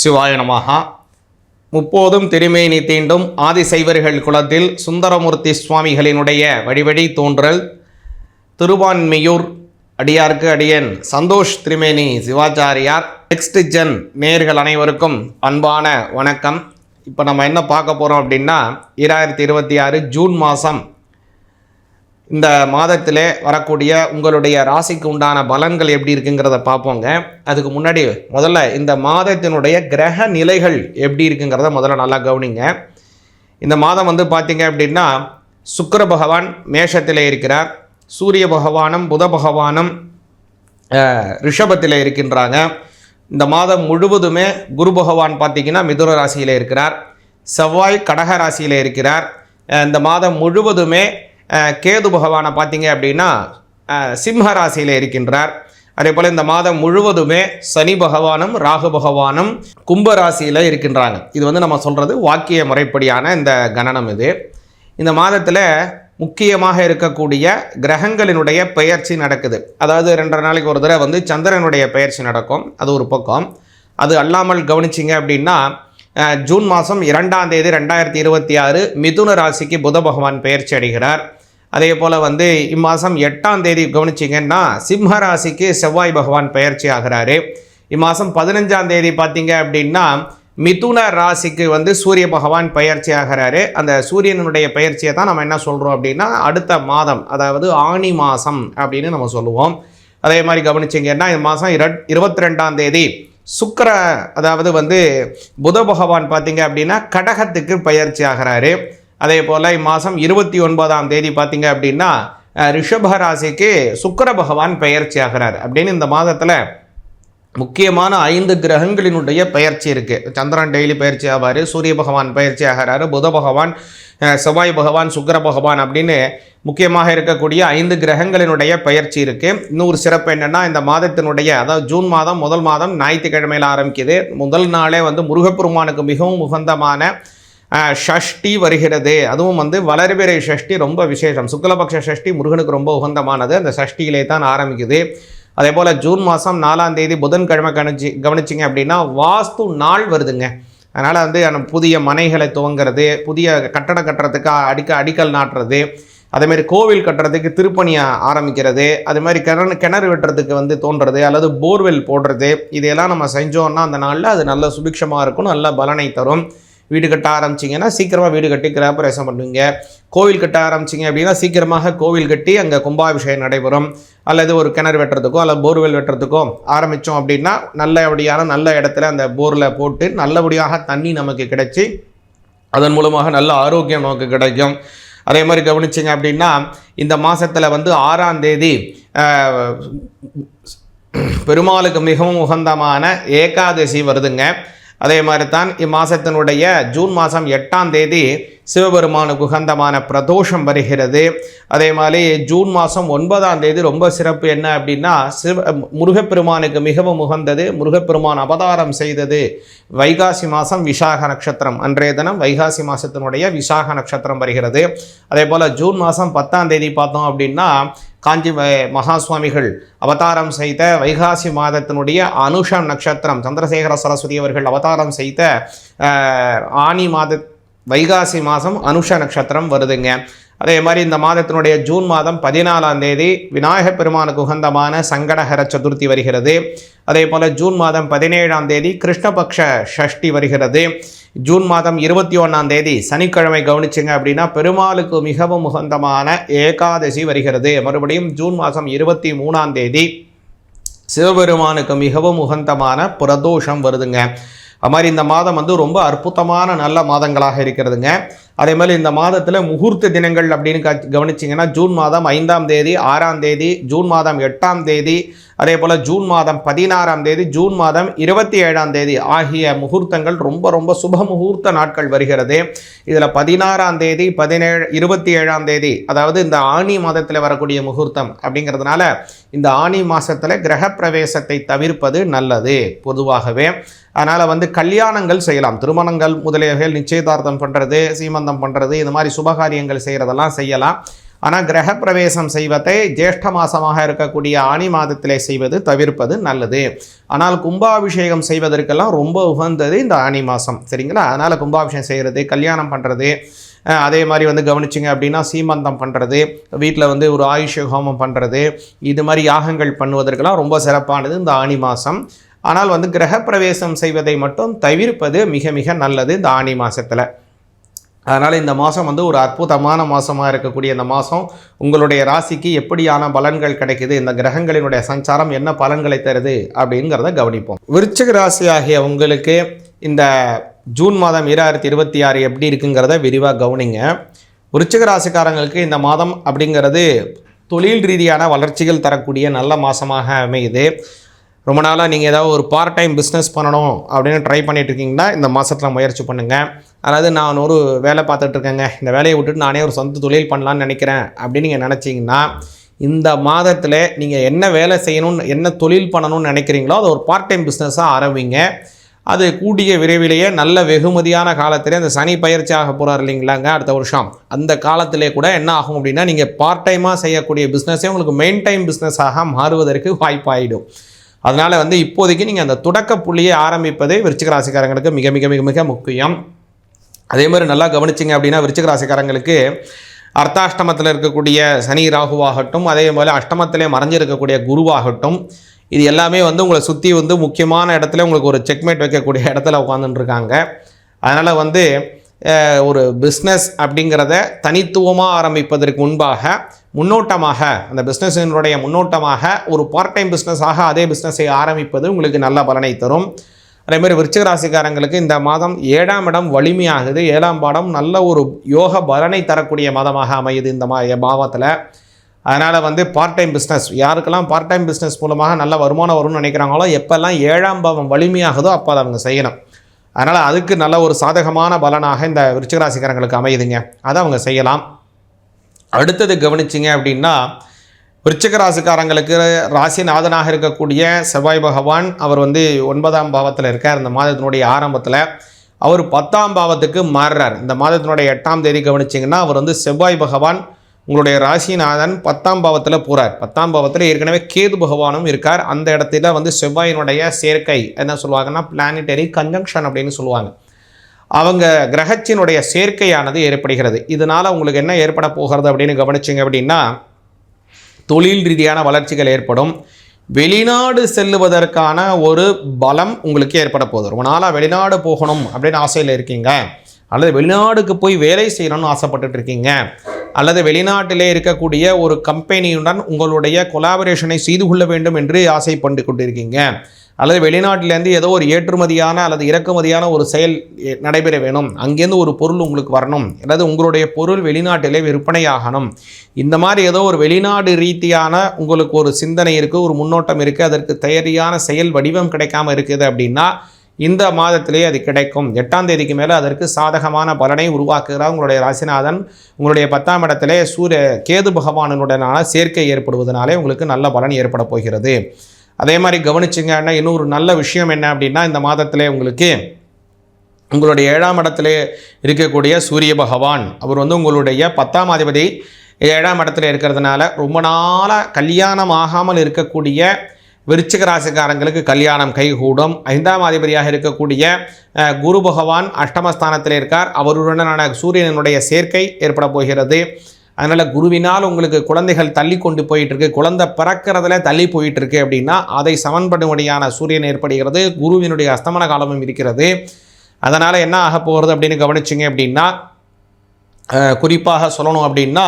சிவாய நமகா முப்போதும் திருமேனி தீண்டும் ஆதிசைவர்கள் குலத்தில் சுந்தரமூர்த்தி சுவாமிகளினுடைய வழிவழி தோன்றல். திருவான்மையூர் அடியார்க்கு அடியன் சந்தோஷ் திரிமேனி சிவாச்சாரியார். நெக்ஸ்ட் ஜென் நேர்கள் அனைவருக்கும் அன்பான வணக்கம். இப்போ நம்ம என்ன பார்க்க போகிறோம் அப்படின்னா இரண்டாயிரத்தி இருபத்தி ஆறு ஜூன் மாதம் இந்த மாதத்திலே வரக்கூடிய உங்களுடைய ராசிக்கு உண்டான பலன்கள் எப்படி இருக்குங்கிறத பார்ப்போங்க. அதுக்கு முன்னாடி முதல்ல இந்த மாதத்தினுடைய கிரக நிலைகள் எப்படி இருக்குங்கிறத முதல்ல நல்லா கவனிங்க. இந்த மாதம் வந்து பார்த்தீங்க அப்படின்னா சுக்கர பகவான் மேஷத்தில் இருக்கிறார். சூரிய பகவானும் புத பகவானும் ரிஷபத்தில் இருக்கின்றாங்க. இந்த மாதம் முழுவதுமே குரு பகவான் பார்த்தீங்கன்னா மிதுன ராசியில் இருக்கிறார். செவ்வாய் கடக ராசியில் இருக்கிறார். இந்த மாதம் முழுவதுமே கேது பகவானை பார்த்தீங்க அப்படின்னா சிம்ம ராசியில் இருக்கின்றார். அதே போல் இந்த மாதம் முழுவதுமே சனி பகவானும் ராகு பகவானும் கும்ப ராசியில் இருக்கின்றாங்க. இது வந்து நம்ம சொல்கிறது வாக்கிய முறைப்படியான இந்த கணனம் இது. இந்த மாதத்தில் முக்கியமாக இருக்கக்கூடிய கிரகங்களினுடைய பெயர்ச்சி நடக்குது. அதாவது ரெண்டரை நாளைக்கு ஒரு தடவை வந்து சந்திரனுடைய பெயர்ச்சி நடக்கும். அது ஒரு பக்கம். அது அல்லாமல் கவனிச்சிங்க அப்படின்னா ஜூன் மாதம் இரண்டாம் தேதி ரெண்டாயிரத்தி இருபத்தி ஆறு மிதுன ராசிக்கு புத பகவான் பெயர்ச்சி அடைகிறார். அதே போல் வந்து இம்மாதம் எட்டாம் தேதி கவனிச்சிங்கன்னா சிம்ம ராசிக்கு செவ்வாய் பகவான் பயிற்சி ஆகிறாரு. இம்மாதம் பதினஞ்சாம் தேதி பார்த்தீங்க அப்படின்னா மிதுன ராசிக்கு வந்து சூரிய பகவான் பயிற்சி ஆகிறாரு. அந்த சூரியனுடைய பயிற்சியை தான் நம்ம என்ன சொல்கிறோம் அப்படின்னா அடுத்த மாதம் அதாவது ஆணி மாதம் அப்படின்னு நம்ம சொல்லுவோம். அதே மாதிரி கவனிச்சிங்கன்னா இந்த மாதம் இரட் இருபத்தி ரெண்டாம் தேதி சுக்கர அதாவது வந்து புத பகவான் பார்த்தீங்க அப்படின்னா கடகத்துக்கு பயிற்சி ஆகிறாரு. அதே போல் இம்மாதம் இருபத்தி ஒன்பதாம் தேதி பார்த்தீங்க அப்படின்னா ரிஷபராசிக்கு ரிஷப ராசிக்கு பகவான் பெயர்ச்சி ஆகிறார். அப்படின்னு இந்த மாதத்தில் முக்கியமான ஐந்து கிரகங்களினுடைய பயிற்சி இருக்குது சந்திரன் டெய்லி பயிற்சி ஆவார் சூரிய பகவான் பயிற்சி ஆகிறாரு புத பகவான் செவ்வாய் பகவான் சுக்கர பகவான் அப்படின்னு முக்கியமாக இருக்கக்கூடிய ஐந்து கிரகங்களினுடைய பயிற்சி இருக்குது இன்னொரு சிறப்பு என்னென்னா இந்த மாதத்தினுடைய அதாவது ஜூன் மாதம் முதல் மாதம் ஞாயிற்றுக்கிழமையில் ஆரம்பிக்குது. முதல் நாளே வந்து முருகப்பெருமானுக்கு மிகவும் உகந்தமான ஷஷ்டி வருகிறது. அதுவும் வந்து வளர்பிறை ஷஷ்டி ரொம்ப விசேஷம். சுக்லபக்ஷ ஷஷ்டி முருகனுக்கு ரொம்ப உகந்தமானது. அந்த ஷஷ்டியிலே தான் ஆரம்பிக்குது. அதே போல் ஜூன் மாதம் நாலாம் தேதி புதன்கிழமை கணிச்சு கவனிச்சிங்க அப்படின்னா வாஸ்து நாள் வருதுங்க. அதனால் வந்து அந்த புதிய மனைகளை துவங்கிறது புதிய கட்டடம் கட்டுறதுக்கு அடிக்க அடிக்கல் நாட்டுறது அதேமாரி கோவில் கட்டுறதுக்கு திருப்பணியை ஆரம்பிக்கிறது அது மாதிரி கிணறு கிணறு வெட்டுறதுக்கு வந்து தோன்றது அல்லது போர்வெல் போடுறது இதையெல்லாம் நம்ம செஞ்சோன்னா அந்த நாளில் அது நல்ல சுபிக்ஷமாக இருக்கும் நல்ல பலனை தரும். வீடு கட்ட ஆரம்பிச்சிங்கன்னா சீக்கிரமாக வீடு கட்டி கிராபரேசம் பண்ணுவீங்க கோவில் கட்ட ஆரம்பிச்சிங்க அப்படின்னா சீக்கிரமாக கோவில் கட்டி அங்கே கும்பாபிஷேகம் நடைபெறும். அல்லது ஒரு கிணறு வெட்டுறதுக்கோ அல்லது போர்வெல் வெட்டுறதுக்கோ ஆரம்பித்தோம் அப்படின்னா நல்லபடியான நல்ல இடத்துல அந்த போரில் போட்டு நல்லபடியாக தண்ணி நமக்கு கிடைச்சி அதன் மூலமாக நல்ல ஆரோக்கியம் நமக்கு கிடைக்கும். அதே மாதிரி கவனிச்சிங்க அப்படின்னா இந்த மாதத்தில் வந்து ஆறாம் தேதி பெருமாளுக்கு மிகவும் உகந்தமான ஏகாதசி வருதுங்க. அதே மாதிரி தான் இம்மாதத்தினுடைய ஜூன் மாதம் எட்டாம் தேதி சிவபெருமானுக்கு உகந்தமான பிரதோஷம் வருகிறது. அதே மாதிரி ஜூன் மாதம் ஒன்பதாம் தேதி ரொம்ப சிறப்பு என்ன அப்படின்னா சிவ முருகப்பெருமானுக்கு மிகவும் உகந்தது முருகப்பெருமான் அவதாரம் செய்தது வைகாசி மாதம் விசாக நட்சத்திரம். அன்றைய தினம் வைகாசி மாதத்தினுடைய விசாக நட்சத்திரம் வருகிறது. அதே போல் ஜூன் மாதம் பத்தாம் தேதி பார்த்தோம் அப்படின்னா காஞ்சி வ- மகா சுவாமிகள் அவதாரம் செய்த வைகாசி மாதத்தினுடைய அனுஷம் நட்சத்திரம் சந்திரசேகர சரஸ்வதி அவர்கள் அவதாரம் செய்த ஆனி மாத வைகாசி மாதம் அனுஷ நட்சத்திரம் வருதுங்க. அதே மாதிரி இந்த மாதத்தினுடைய ஜூன் மாதம் பதினாலாம் தேதி விநாயகப் பெருமானுக்கு உகந்தமான சங்கடஹர சதுர்த்தி வருகிறது. அதே போல் ஜூன் மாதம் பதினேழாம் தேதி கிருஷ்ணபக்ஷ ஷஷ்டி வருகிறது. ஜூன் மாதம் இருபத்தி ஒன்றாம் தேதி சனிக்கிழமை கவனிச்சிங்க அப்படின்னா பெருமாளுக்கு மிகவும் உகந்தமான ஏகாதசி வருகிறது. மறுபடியும் ஜூன் மாதம் இருபத்தி மூணாம் தேதி சிவபெருமானுக்கு மிகவும் உகந்தமான பிரதோஷம் வருதுங்க. அது மாதிரி இந்த மாதம் வந்து ரொம்ப அற்புதமான நல்ல மாதங்களாக இருக்கிறதுங்க. அதே மாதிரி இந்த மாதத்தில் முகூர்த்த தினங்கள் அப்படின்னு கவனிச்சிங்கன்னா ஜூன் மாதம் ஐந்தாம் தேதி ஆறாம் தேதி ஜூன் மாதம் எட்டாம் தேதி அதே போல் ஜூன் மாதம் பதினாறாம் தேதி ஜூன் மாதம் இருபத்தி ஏழாம் தேதி ஆகிய முகூர்த்தங்கள் ரொம்ப ரொம்ப சுப முகூர்த்த நாட்கள் வருகிறது. இதில் பதினாறாம் தேதி பதினேழு இருபத்தி ஏழாம் தேதி அதாவது இந்த ஆணி மாதத்தில் வரக்கூடிய முகூர்த்தம் அப்படிங்கிறதுனால இந்த ஆணி மாதத்தில் கிரகப்பிரவேசத்தை தவிர்ப்பது நல்லது பொதுவாகவே. அதனால் வந்து கல்யாணங்கள் செய்யலாம். திருமணங்கள் முதலியவைகள் நிச்சயதார்த்தம் பண்ணுறது சீமந்தம் பண்ணுறது இந்த மாதிரி சுபகாரியங்கள் செய்கிறதெல்லாம் செய்யலாம். ஆனால் கிரகப்பிரவேசம் செய்வதை ஜேஷ்ட மாதமாக இருக்கக்கூடிய ஆணி மாதத்திலே செய்வது தவிர்ப்பது நல்லது. ஆனால் கும்பாபிஷேகம் செய்வதற்கெல்லாம் ரொம்ப உகந்தது இந்த ஆணி மாதம் சரிங்களா? அதனால் கும்பாபிஷேகம் செய்கிறது கல்யாணம் பண்ணுறது அதே மாதிரி வந்து கவனிச்சிங்க அப்படின்னா சீமந்தம் பண்ணுறது வீட்டில் வந்து ஒரு ஆயுஷ ஹோமம் பண்ணுறது இது மாதிரி யாகங்கள் பண்ணுவதற்கெல்லாம் ரொம்ப சிறப்பானது இந்த ஆணி மாதம் ஆனால் வந்து கிரகப்பிரவேசம் செய்வதை மட்டும் தவிர்ப்பது மிக மிக நல்லது இந்த ஆணி மாதத்தில் அதனால் இந்த மாதம் வந்து ஒரு அற்புதமான மாதமாக இருக்கக்கூடிய இந்த மாதம் உங்களுடைய ராசிக்கு எப்படியான பலன்கள் கிடைக்குது இந்த கிரகங்களினுடைய சஞ்சாரம் என்ன பலன்களை தருது அப்படிங்கிறத கவனிப்போம். விருச்சிக ராசி ஆகிய உங்களுக்கு இந்த ஜூன் மாதம் இரண்டாயிரத்தி இருபத்தி ஆறு எப்படி இருக்குங்கிறத விரிவாக கவனிங்க. விருச்சிக ராசிக்காரங்களுக்கு இந்த மாதம் அப்படிங்கிறது தொழில் ரீதியான வளர்ச்சிகள் தரக்கூடிய நல்ல மாதமாக அமையுது. ரொம்ப நாளாக நீங்கள் ஏதாவது ஒரு பார்ட் டைம் பிஸ்னஸ் பண்ணணும் அப்படின்னு ட்ரை பண்ணிகிட்டு இருக்கீங்கன்னா இந்த மாதத்தில் முயற்சி பண்ணுங்கள் அதாவது நான் ஒரு வேலை பார்த்துட்ருக்கேங்க இந்த வேலையை விட்டுட்டு நானே ஒரு சொந்த தொழில் பண்ணலான்னு நினைக்கிறேன் அப்படின்னு நீங்கள் நினச்சிங்கன்னா இந்த மாதத்தில் நீங்கள் என்ன வேலை செய்யணும்னு என்ன தொழில் பண்ணணும்னு நினைக்கிறீங்களோ அதை ஒரு பார்ட் டைம் பிஸ்னஸாக ஆரம்பிங்க. அது கூடிய விரைவிலேயே நல்ல வெகுமதியான காலத்திலே அந்த சனி பயிற்சி ஆக போகிறார் இல்லைங்களாங்க அடுத்த வருஷம். அந்த காலத்திலே கூட என்ன ஆகும் அப்படின்னா நீங்கள் பார்ட் டைமாக செய்யக்கூடிய பிஸ்னஸே உங்களுக்கு மெயின் டைம் பிஸ்னஸாக மாறுவதற்கு வாய்ப்பாயிடும். அதனால் வந்து இப்போதைக்கு நீங்கள் அந்த தொடக்க புள்ளியை ஆரம்பிப்பதே விருச்சிக ராசிக்காரங்களுக்கு மிக மிக மிக மிக முக்கியம். அதே மாதிரி நல்லா கவனிச்சிங்க அப்படின்னா விருச்சிக ராசிக்காரங்களுக்கு அர்த்தாஷ்டமத்தில் இருக்கக்கூடிய சனி ராகுவாகட்டும் அதே போல் அஷ்டமத்திலே மறைஞ்சிருக்கக்கூடிய குருவாகட்டும் இது எல்லாமே வந்து உங்களை சுற்றி வந்து முக்கியமான இடத்துல உங்களுக்கு ஒரு செக்மேட் வைக்கக்கூடிய இடத்துல உட்காந்துருக்காங்க அதனால் வந்து ஒரு பிஸ்னஸ் அப்படிங்கிறத தனித்துவமாக ஆரம்பிப்பதற்கு முன்பாக முன்னோட்டமாக அந்த பிஸ்னஸினுடைய முன்னோட்டமாக ஒரு பார்ட் டைம் பிஸ்னஸாக அதே பிஸ்னஸை ஆரம்பிப்பது உங்களுக்கு நல்ல பலனை தரும். அதேமாதிரி விருச்சிக ராசிக்காரங்களுக்கு இந்த மாதம் ஏழாம் இடம் வலிமையாகுது. ஏழாம் பாடம் நல்ல ஒரு யோக பலனை தரக்கூடிய மாதமாக அமையுது இந்த மா பாவத்தில். அதனால் வந்து பார்ட் டைம் பிஸ்னஸ் யாருக்கெல்லாம் பார்ட் டைம் பிஸ்னஸ் மூலமாக நல்ல வருமானம் வரும்னு நினைக்கிறாங்களோ எப்போல்லாம் ஏழாம் பாவம் வலிமையாகுதோ அப்போ அதை அவங்க செய்யணும். அதனால் அதுக்கு நல்ல ஒரு சாதகமான பலனாக இந்த விருச்சிக ராசிக்காரங்களுக்கு அமையுதுங்க. அதை அவங்க செய்யலாம். அடுத்தது கவனிச்சிங்க அப்படின்னா விருச்சிக ராசிக்காரங்களுக்கு ராசிநாதனாக இருக்கக்கூடிய செவ்வாய் பகவான் அவர் வந்து ஒன்பதாம் பாவத்தில் இருக்கார். இந்த மாதத்தினுடைய ஆரம்பத்தில் அவர் பத்தாம் பாவத்துக்கு மாறுறார். இந்த மாதத்தினுடைய எட்டாம் தேதி கவனிச்சிங்கன்னா அவர் வந்து செவ்வாய் பகவான் உங்களுடைய ராசிநாதன் பத்தாம் பாவத்தில் போகிறார் பத்தாம் பாவத்தில் ஏற்கனவே கேது பகவானும் இருக்கார். அந்த இடத்துல வந்து செவ்வாயினுடைய சேர்க்கை என்ன சொல்லுவாங்கன்னா பிளானிட்டரி கன்ஜங்ஷன் அப்படின்னு சொல்லுவாங்க. அவங்க கிரகத்தினுடைய சேர்க்கையானது ஏற்படுகிறது. இதனால் உங்களுக்கு என்ன ஏற்பட போகிறது அப்படின்னு கவனிச்சிங்க அப்படின்னா தொழில் ரீதியான வளர்ச்சிகள் ஏற்படும். வெளிநாடு செல்லுவதற்கான ஒரு பலம் உங்களுக்கு ஏற்பட போகுது. ரொம்ப நாளாக வெளிநாடு போகணும் அப்படின்னு ஆசையில் இருக்கீங்க. அல்லது வெளிநாடுக்கு போய் வேலை செய்யணும்னு ஆசைப்பட்டுட்டு இருக்கீங்க. அல்லது வெளிநாட்டிலே இருக்கக்கூடிய ஒரு கம்பெனியுடன் உங்களுடைய கொலாபரேஷனை செய்து கொள்ள வேண்டும் என்று ஆசைப்பட்டு கொண்டிருக்கீங்க. அல்லது வெளிநாட்டிலேருந்து ஏதோ ஒரு ஏற்றுமதியான அல்லது இறக்குமதியான ஒரு செயல் நடைபெற வேணும். அங்கேருந்து ஒரு பொருள் உங்களுக்கு வரணும். அல்லது உங்களுடைய பொருள் வெளிநாட்டிலே விற்பனையாகணும். இந்த மாதிரி ஏதோ ஒரு வெளிநாடு ரீதியான உங்களுக்கு ஒரு சிந்தனை இருக்குது ஒரு முன்னோட்டம் இருக்குது அதற்கு தயாரியான செயல் வடிவம் கிடைக்காம இருக்குது அப்படின்னா இந்த மாதத்திலே அது கிடைக்கும். எட்டாம் தேதிக்கு மேலே அதற்கு சாதகமான பலனை உருவாக்குகிறார் உங்களுடைய ராசிநாதன். உங்களுடைய பத்தாம் இடத்திலே சூரிய கேது பகவானுடனான சேர்க்கை ஏற்படுவதனாலே உங்களுக்கு நல்ல பலன் ஏற்பட போகிறது. அதே மாதிரி கவனிச்சிங்கன்னா இன்னொரு நல்ல விஷயம் என்ன அப்படின்னா இந்த மாதத்திலே உங்களுக்கு உங்களுடைய ஏழாம் இடத்துல இருக்கக்கூடிய சூரிய பகவான் அவர் வந்து உங்களுடைய பத்தாம் அதிபதி ஏழாம் இடத்துல இருக்கிறதுனால ரொம்ப நாளாக கல்யாணம் ஆகாமல் இருக்கக்கூடிய விருச்சிக ராசிக்காரங்களுக்கு கல்யாணம் கைகூடும். ஐந்தாம் அதிபதியாக இருக்கக்கூடிய குரு பகவான் அஷ்டமஸ்தானத்தில் இருக்கார். அவருடனான சூரியனுடைய சேர்க்கை ஏற்பட போகிறது. அதனால் குருவினால் உங்களுக்கு குழந்தைகள் தள்ளி கொண்டு போயிட்டு இருக்கு குழந்தை பிறக்கிறதுல தள்ளி போயிட்டு இருக்கு அப்படின்னா அதை சமன்படும்படியான சூரியன் ஏற்படுகிறது குருவினுடைய அஸ்தமன காலமும் இருக்கிறது. அதனால் என்ன ஆக போகிறது அப்படின்னு கவனிச்சிங்க அப்படின்னா குறிப்பாக சொல்லணும் அப்படின்னா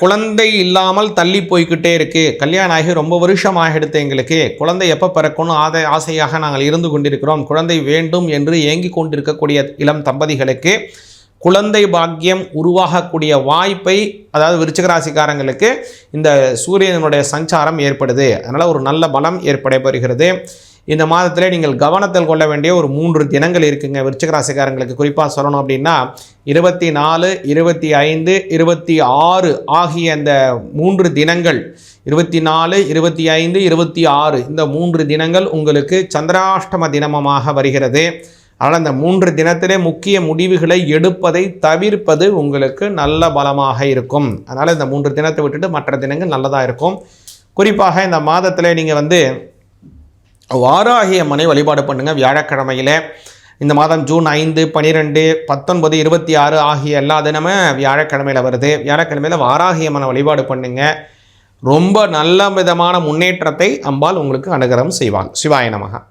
குழந்தை இல்லாமல் தள்ளி போய்கிட்டே இருக்குது கல்யாணம் ஆகி ரொம்ப வருஷம் ஆகிடுது எங்களுக்கு. குழந்தை எப்போ பிறக்கணும் ஆதை ஆசையாக நாங்கள் இருந்து கொண்டிருக்கிறோம். குழந்தை வேண்டும் என்று ஏங்கி கொண்டிருக்கக்கூடிய இளம் தம்பதிகளுக்கு குழந்தை பாக்கியம் உருவாகக்கூடிய வாய்ப்பை அதாவது விருச்சிகராசிக்காரங்களுக்கு இந்த சூரியனுடைய சஞ்சாரம் ஏற்படுது. அதனால் ஒரு நல்ல பலம் ஏற்படைபெறுகிறது இந்த மாதத்தில் நீங்கள் கவனத்தில் கொள்ள வேண்டிய ஒரு மூன்று தினங்கள் இருக்குங்க. விருச்சிகராசிக்காரங்களுக்கு குறிப்பாக சொல்லணும் அப்படின்னா இருபத்தி நாலு இருபத்தி ஐந்து இருபத்தி ஆறு ஆகிய அந்த மூன்று தினங்கள் இருபத்தி நாலு இருபத்தி ஐந்து இருபத்தி ஆறு இந்த மூன்று தினங்கள் உங்களுக்கு சந்திராஷ்டம தினமமாக வருகிறது. ஆனால் இந்த மூன்று தினத்திலே முக்கிய முடிவுகளை எடுப்பதை தவிர்ப்பது உங்களுக்கு நல்ல பலமாக இருக்கும். அதனால் இந்த மூன்று தினத்தை விட்டுட்டு மற்ற தினங்கள் நல்லதாக இருக்கும். குறிப்பாக இந்த மாதத்தில் நீங்கள் வந்து வாராகி அம்மனை வழிபாடு பண்ணுங்கள் வியாழக்கிழமையில் இந்த மாதம் ஜூன் ஐந்து பன்னிரெண்டு பத்தொன்பது இருபத்தி ஆறு ஆகிய எல்லா தினமும் வியாழக்கிழமையில் வருது. வியாழக்கிழமையில் வாராகி அம்மனை வழிபாடு பண்ணுங்கள் ரொம்ப நல்ல விதமான முன்னேற்றத்தை அம்பாள் உங்களுக்கு அனுகிரகம் செய்வாள். சிவாய நமகா.